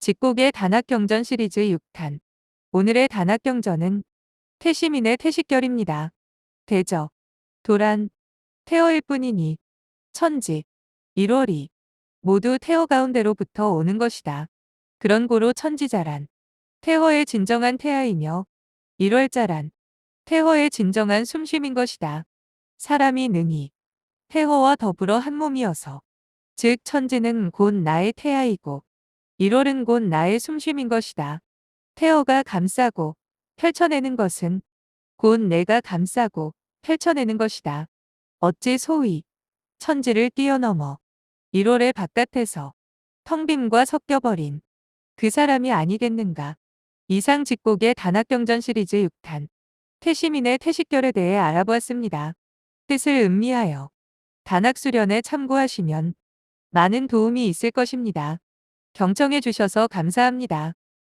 직곡의 단학경전 시리즈 6탄. 오늘의 단학경전은 태시민의 태식결입니다. 대저, 도란, 태어일 뿐이니, 천지, 1월이 모두 태어 가운데로부터 오는 것이다. 그런 고로 천지자란, 태허의 진정한 태아이며, 1월자란, 태허의 진정한 숨쉼인 것이다. 사람이 능히 태허와 더불어 한 몸이어서, 즉 천지는 곧 나의 태아이고, 1월은 곧 나의 숨쉼인 것이다. 태어가 감싸고 펼쳐내는 것은 곧 내가 감싸고 펼쳐내는 것이다. 어찌 소위 천지를 뛰어넘어 1월의 바깥에서 텅 빔과 섞여버린 그 사람이 아니겠는가. 이상 직곡의 단학경전 시리즈 6탄 태시민의 태식결에 대해 알아보았습니다. 뜻을 음미하여 단학 수련에 참고하시면 많은 도움이 있을 것입니다. 경청해 주셔서 감사합니다.